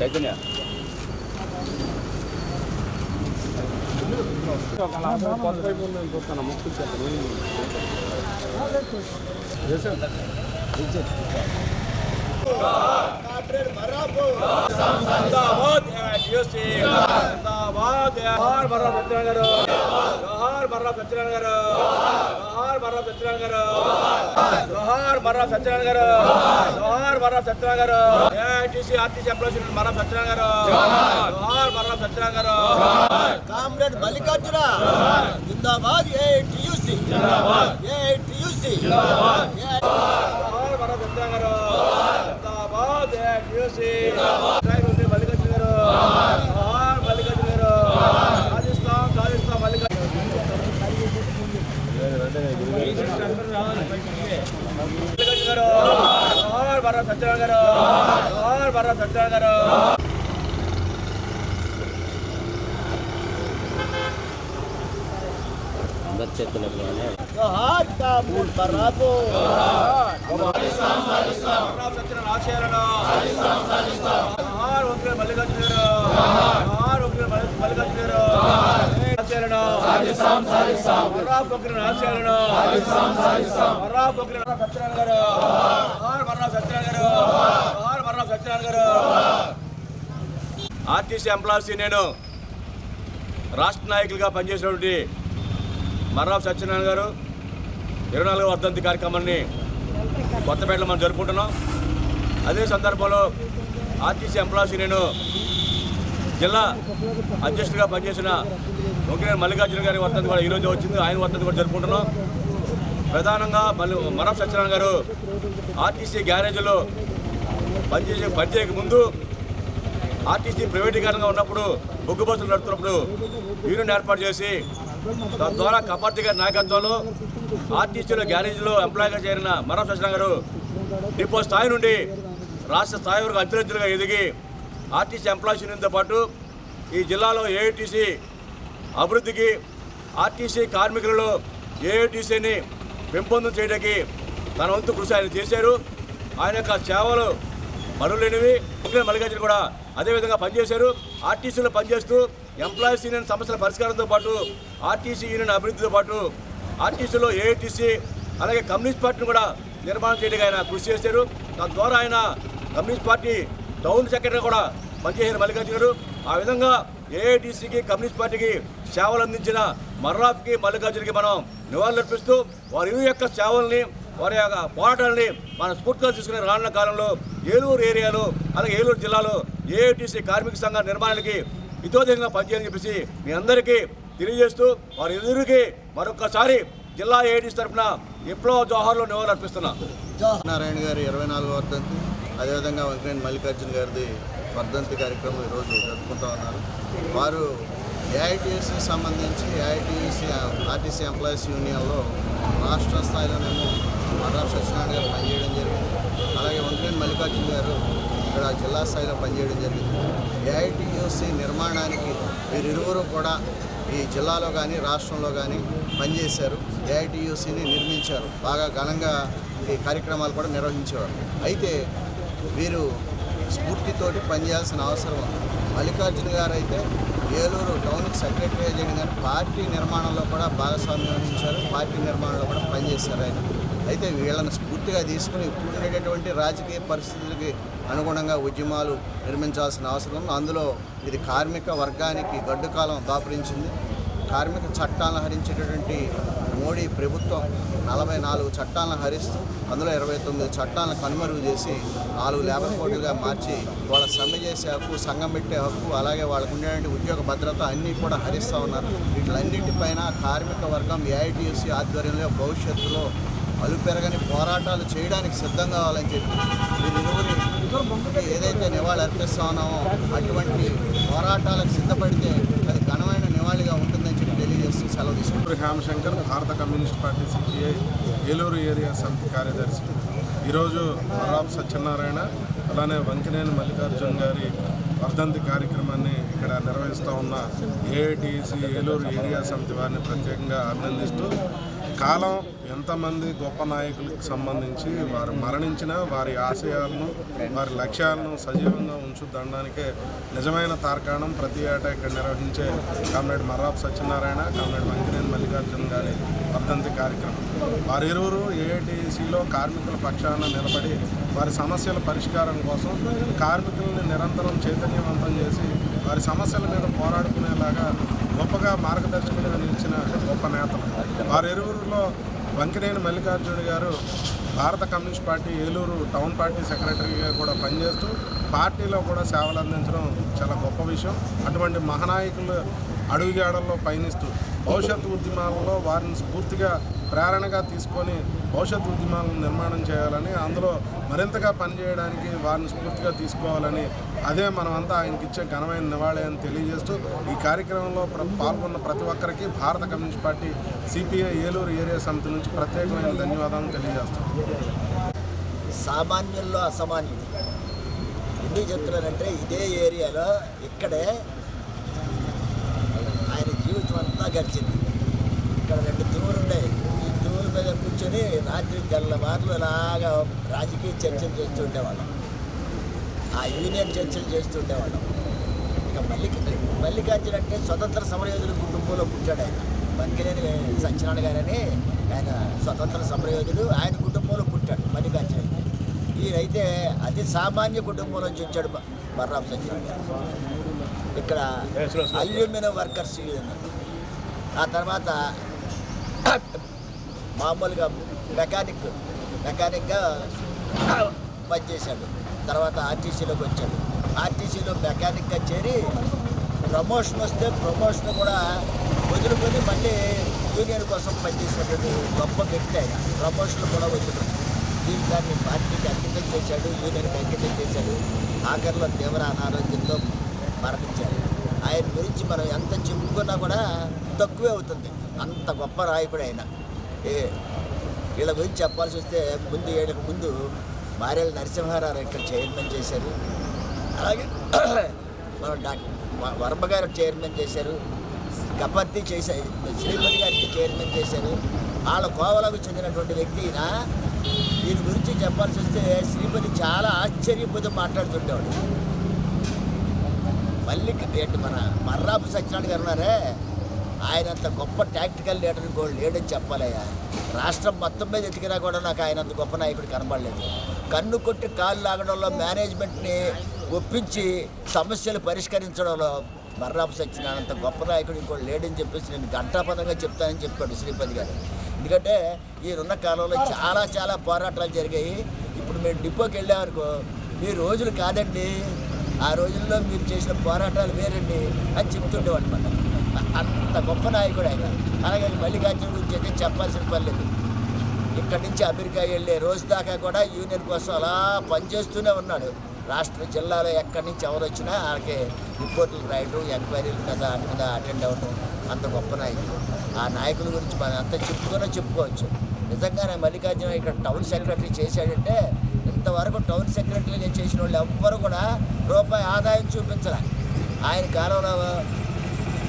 చైతన్య. చూస్తాను జిందాబాద్ యూసీ జిందాబాద్ జోహార్ బర్రా సత్యనారాయణ గారు జోహార్ బర్రా సత్యనారాయణ గారు జోహార్ బర్రా సత్యనారాయణ గారు జోహార్ బర్రా సత్యనారాయణ గారు జోహార్ Barra Satyanarayana garu AITC RTC employees Barra Satyanarayana garu జోహార్ బర్రా సత్యనారాయణ గారు కామ్రేడ్ మల్లికార్జున జిందాబాద్ ఏఐటియుసి ఏఐటియుసి జోహార్ బర్రా సత్యనారాయణ గారు జిందాబాద్ ఏఐటీసీ మల్లికార్జున గారు. మల్లికార్జున గారు. సాధిస్తాం సాధిస్తాం మల్లికార్జున గారు. సత్యనారాయణ గారు. జోహార్ సత్యనారాయణ గారు. జోహార్ కామ్రేడ్ బరాబో రావు సత్యనారాయణ ఆశయాలను జోహార్ ఒక్కరే మల్లికార్జున జోహార్ ఒక్కరే మల్లి- మల్లికార్జున గారు ఆశయాలను మర్రాబ్ ఒక్కరే ఆశయాలను మర్రాబ్ ఒక్కరే సత్యనారాయణ గారు జోహార్ మర్రాబ్ సత్యనారాయణ గారు జోహార్ మర్రాబ్ సత్యనారాయణ గారు ఆర్టీసీ ఎంప్లాయీస్ నేను రాష్ట్ర నాయకులుగా పనిచేసినటువంటి మర్రాబ్ సత్యనారాయణ గారు ఇరవై నాలుగవ వర్ధంతి కార్యక్రమాన్ని కొత్తపేటలో మనం జరుపుకుంటున్నాం. అదే సందర్భంలో ఆర్టీసీ ఎంప్లాయీస్ నేను జిల్లా అధ్యక్షుడిగా పనిచేసిన ముఖ్యమంత్రి మల్లికార్జున గారి వర్ధంతి కూడా ఈరోజు వచ్చింది. ఆయన వర్ధంతి కూడా జరుపుకుంటున్నాం. ప్రధానంగా మళ్ళీ మరఫ్ సత్యనారాయణ గారు ఆర్టీసీ గ్యారేజ్లో పనిచేసే పనిచేయక ముందు ఆర్టీసీ ప్రైవేటీకరణగా ఉన్నప్పుడు బొగ్గు బస్సులు నడుపుతున్నప్పుడు యూనియన్ ఏర్పాటు చేసి తద్వారా కపార్తి గారి నాయకత్వంలో ఆర్టీసీలో గ్యారేజ్లో ఎంప్లాయీగా చేరిన మరఫ్ సత్యనారాయణ గారు డిపో స్థాయి నుండి రాష్ట్ర స్థాయి వరకు అత్యర్థులుగా ఎదిగి ఆర్టీసీ ఎంప్లాయీస్ యూనియన్తో పాటు ఈ జిల్లాలో ఏఐటీసీ అభివృద్ధికి ఆర్టీసీ కార్మికులలో ఏఐటీసీని పెంపొందం చేయడానికి తన వంతు కృషి ఆయన చేశారు. ఆయన యొక్క సేవలు మరులేనివి మల్లికార్జున కూడా అదేవిధంగా పనిచేశారు. ఆర్టీసీలో పనిచేస్తూ ఎంప్లాయీస్ యూనియన్ సమస్యల పరిష్కారంతో పాటు ఆర్టీసీ యూనియన్ అభివృద్ధితో పాటు ఆర్టీసీలో ఏఐటీసీ అలాగే కమ్యూనిస్ట్ పార్టీని కూడా నిర్మాణం చేయడానికి ఆయన కృషి చేశారు. తద్వారా ఆయన కమ్యూనిస్ట్ పార్టీ టౌన్ సెక్రటరీ కూడా పనిచేశారు మల్లికార్జున గారు. ఆ విధంగా ఏఐటీసీకి కమ్యూనిస్ట్ పార్టీకి సేవలు అందించిన మర్రాఫ్కి మల్లికార్జునికి మనం నివాళులర్పిస్తూ వారి యొక్క సేవల్ని వారి యొక్క పోరాటాలని మన స్ఫూర్తిగా తీసుకునే రానున్న కాలంలో ఏలూరు ఏరియాలో అలాగే ఏలూరు జిల్లాలో ఏఐటీసీ కార్మిక సంఘ నిర్మాణానికి ఇతోధికంగా పనిచేయాలని చెప్పేసి మీ అందరికీ తెలియజేస్తూ వారి ఎదురుకి మరొకసారి జిల్లా ఏఐటీసీ తరఫున విప్లవ జోహార్లో నివాళులు అర్పిస్తున్నా నారాయణ గారి ఇరవై నాలుగు వర్ధంతి అదేవిధంగా వెంకటేశ్వర మల్లికార్జున గారిది వర్ధంతి కార్యక్రమం ఈరోజు జరుపుకుంటూ ఉన్నారు. వారు ఏఐటీఎస్కి సంబంధించి ఏఐటీఎస్సీ ఆర్టీసీ ఎంప్లాయీస్ యూనియన్లో రాష్ట్ర స్థాయిలోనేమో మర్రాబ్ సత్యనారాయణ గారు పనిచేయడం జరిగింది. అలాగే వెంకటేశ్వర మల్లికార్జున గారు ఇక్కడ జిల్లా స్థాయిలో పనిచేయడం జరిగింది. ఏఐటీయూసీ నిర్మాణానికి వీరిరువురు కూడా ఈ జిల్లాలో కానీ రాష్ట్రంలో కానీ పనిచేశారు. ఏఐటీయూసీని నిర్మించారు. బాగా ఘనంగా ఈ కార్యక్రమాలు కూడా నిర్వహించేవారు. అయితే వీరు స్ఫూర్తితోటి పనిచేయాల్సిన అవసరం ఉంది. మల్లికార్జున గారు అయితే ఏలూరు టౌన్కి సెక్రటరీ చేయడం కానీ పార్టీ నిర్మాణంలో కూడా భాగస్వామ్యం వహించారు. పార్టీ నిర్మాణంలో కూడా పనిచేశారు ఆయన. అయితే వీళ్ళని స్ఫూర్తిగా తీసుకుని ఇప్పుడు ఉండేటటువంటి రాజకీయ పరిస్థితులకి అనుగుణంగా ఉద్యమాలు నిర్మించాల్సిన అవసరం ఉంది. అందులో ఇది కార్మిక వర్గానికి గడ్డుకాలం దాపురించింది. కార్మిక చట్టాలను హరించేటటువంటి మోడీ ప్రభుత్వం నలభై నాలుగు చట్టాలను హరిస్తూ అందులో ఇరవై తొమ్మిది చట్టాలను కనుమరుగు చేసి నాలుగు లేబర్ కోడ్లుగా మార్చి వాళ్ళ సమ్మె చేసే హక్కు సంఘం పెట్టే హక్కు అలాగే వాళ్ళకు ఉండేటువంటి ఉద్యోగ భద్రత అన్నీ కూడా హరిస్తూ ఉన్నారు. వీటిలన్నింటిపైన కార్మిక వర్గం ఏఐటీఎస్సీ ఆధ్వర్యంలో భవిష్యత్తులో అలుపెరగని పోరాటాలు చేయడానికి సిద్ధం కావాలని చెప్పి ఏదైతే నివాళి అర్పిస్తా ఉన్నామో అటువంటి పోరాటాలకు సిద్ధపడితే అది ఘనమైన నివాళిగా ఉంటుందని చెప్పి తెలియజేస్తూ సెలవు తీసుకుంటారు Hemashankar Bharata communist party CPI Eluru area సమితి కార్యదర్శి. ఈరోజు మర్రాబ్ సత్యనారాయణ అలానే వంకినేని మల్లికార్జున్ గారి వర్ధంతి కార్యక్రమాన్ని ఇక్కడ నిర్వహిస్తూ ఉన్న ఏఐటిసి ఏలూరు ఏరియా సమితి వారిని ప్రత్యేకంగా అభినందిస్తూ కాలం ఎంతమంది గొప్ప నాయకులకు సంబంధించి వారు మరణించిన వారి ఆశయాలను వారి లక్ష్యాలను సజీవంగా ఉంచుదనడానికే నిజమైన తార్కాణం ప్రతి ఏటా ఇక్కడ నిర్వహించే కామ్రేడ్ మర్రాప్ సత్యనారాయణ కామ్రేడ్ వెంకటేన్ మల్లికార్జున గారి వర్ధంతి కార్యక్రమం. వారిరువురు ఏఐటీసీలో కార్మికుల పక్షాన నిలబడి వారి సమస్యల పరిష్కారం కోసం కార్మికులను నిరంతరం చైతన్యవంతం చేసి వారి సమస్యల మీద పోరాడుకునేలాగా గొప్పగా మార్గదర్శకులుగా నిలిచిన గొప్ప నేతలు వారిరువురిలో వంకినేని మల్లికార్జునుడు గారు Bharata communist party Eluru town party సెక్రటరీగా కూడా పనిచేస్తూ పార్టీలో కూడా సేవలు అందించడం చాలా గొప్ప విషయం. అటువంటి మహానాయకులు అడుగుజాడల్లో పయనిస్తూ భవిష్యత్ ఉద్యమాలలో వారిని స్ఫూర్తిగా ప్రేరణగా తీసుకొని భవిష్యత్ ఉద్యమాలను నిర్మాణం చేయాలని అందులో మరింతగా పనిచేయడానికి వారిని స్ఫూర్తిగా తీసుకోవాలని అదే మనమంతా ఆయనకి ఇచ్చే ఘనమైన నివాళి అని తెలియజేస్తూ ఈ కార్యక్రమంలో పాల్గొన్న ప్రతి ఒక్కరికి Bharata communist party CPI Eluru area సమితి నుంచి ప్రత్యేకమైన ధన్యవాదాలు తెలియజేస్తాం. సామాన్యుల్లో అసామాన్యుడు ఎందుకు చెప్తున్నానంటే ఇదే ఏరియాలో ఇక్కడే అంతా గడిచింది. ఇక్కడ రెండు తూములు ఉన్నాయి ఈ తూముల మీద కూర్చొని రాత్రి తెల్లవారులు ఇలాగా రాజకీయ చర్చలు చేస్తూ ఉండేవాళ్ళం. ఆ యూనియన్ చర్చలు చేస్తూ ఉండేవాళ్ళం. ఇక మల్లిక మల్లికార్జున అంటే స్వతంత్ర సమరయోధుల కుటుంబంలో పుట్టాడు ఆయన. బంకినేని సత్యనారాయణ గారని ఆయన స్వతంత్ర సమరయోధుడు ఆయన కుటుంబంలో పుట్టాడు మల్లికార్జున. ఈయనైతే అతి సామాన్య కుటుంబం నుంచి వచ్చాడు బర్రాం సత్యనారాయణ గారు. ఇక్కడ అల్యూమినియం వర్కర్స్ యూనియన్. ఆ తర్వాత మామూలుగా మెకానిక్ మెకానిక్గా పనిచేశాడు. తర్వాత ఆర్టీసీలోకి వచ్చాడు. ఆర్టీసీలో మెకానిక్గా చేరి ప్రమోషన్ వస్తే ప్రమోషన్ కూడా వదులుకొని మళ్ళీ యూనియన్ కోసం పనిచేసేటువంటి గొప్ప వ్యక్తి ఆయన. ప్రమోషన్ కూడా వదులుకుంది దాన్ని పార్టీకి అంకితం చేశాడు యూనియన్కి అంకితం చేశాడు. ఆఖరిలో తీవ్ర అనారోగ్యంతో మరణించాడు. ఆయన గురించి మనం ఎంత చెప్పుకున్నా కూడా తక్కువే అవుతుంది. అంత గొప్ప నాయకుడు ఆయన. ఏ వీళ్ళ గురించి చెప్పాల్సి వస్తే ముందు ఏడకు ముందు మారేళ్ళ నరసింహారావు ఇక్కడ చైర్మన్ చేశారు. అలాగే మన డాక్టర్ వర్మ గారు చైర్మన్ చేశారు. కపర్తి చేశారు శ్రీపతి గారికి చైర్మన్ చేశారు. వాళ్ళ కోవలకు చెందినటువంటి వ్యక్తి ఈయన. దీని గురించి చెప్పాల్సి వస్తే శ్రీపతి చాలా ఆశ్చర్యపోతూ మాట్లాడుతుండేవాడు. మళ్ళీ డేట్ మన మర్రాపు సత్యనారాయణ గారు ఉన్నారే? ఆయన అంత గొప్ప టాక్టికల్ లీడర్ ఇంకోటి లేడని చెప్పాలయ్యా. రాష్ట్రం మొత్తం మీద ఎతికినా కూడా నాకు ఆయన అంత గొప్ప నాయకుడు కనబడలేదు. కన్ను కొట్టి కాళ్ళు లాగడంలో మేనేజ్మెంట్ని ఒప్పించి సమస్యలు పరిష్కరించడంలో మర్రాపు సత్యనారాయణ అంత గొప్ప నాయకుడు ఇంకోటి లేడని చెప్పేసి నేను గంటాపదంగా చెప్తానని చెప్పాడు శ్రీపతి గారు. ఎందుకంటే ఈయనున్న కాలంలో చాలా చాలా పోరాటాలు జరిగాయి. ఇప్పుడు మేము డిపోకి వెళ్ళామనుకో మీ రోజులు కాదండి. ఆ రోజుల్లో మీరు చేసిన పోరాటాలు వేరండి అని చెప్తుండేవాడు అనమాట అంత గొప్ప నాయకుడు ఆయన. అలాగే మల్లికార్జున గురించి అయితే చెప్పాల్సిన పని లేదు. ఇక్కడి నుంచి అమెరికా వెళ్ళే రోజు దాకా కూడా యూనియన్ కోసం అలా పనిచేస్తూనే ఉన్నాడు. రాష్ట్ర జిల్లాలో ఎక్కడి నుంచి ఎవరు వచ్చినా వాళ్ళకి రిపోర్టులు రాయడం ఎంక్వైరీలు కదా మీద అటెండ్ అవ్వడం అంత గొప్ప నాయకుడు. ఆ నాయకుల గురించి మనం అంత చెప్పుకునే చెప్పుకోవచ్చు. నిజంగానే మల్లికార్జున ఇక్కడ టౌన్ సెక్రటరీ చేశాడంటే ఇంతవరకు టౌన్ సెక్రటరీగా చేసిన వాళ్ళు ఎవ్వరు కూడా రూపాయి ఆదాయం చూపించలే. ఆయన కాలంలో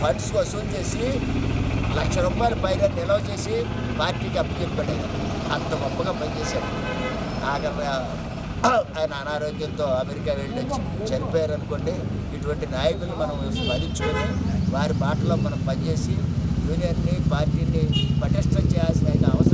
ఫండ్స్ వసూలు చేసి లక్ష రూపాయలు పైగా నిల్వ చేసి పార్టీకి అప్పచెప్పాడు ఆయన. అంత గొప్పగా పనిచేశాడు. ఆఖరి ఆయన అనారోగ్యంతో అమెరికా వెళ్ళి చనిపోయారు అనుకోండి ఇటువంటి నాయకులు మనం స్మరించుకొని వారి మాటలో మనం పనిచేసి యూనియన్ని పార్టీని పటిష్టం చేయాల్సిన అవసరం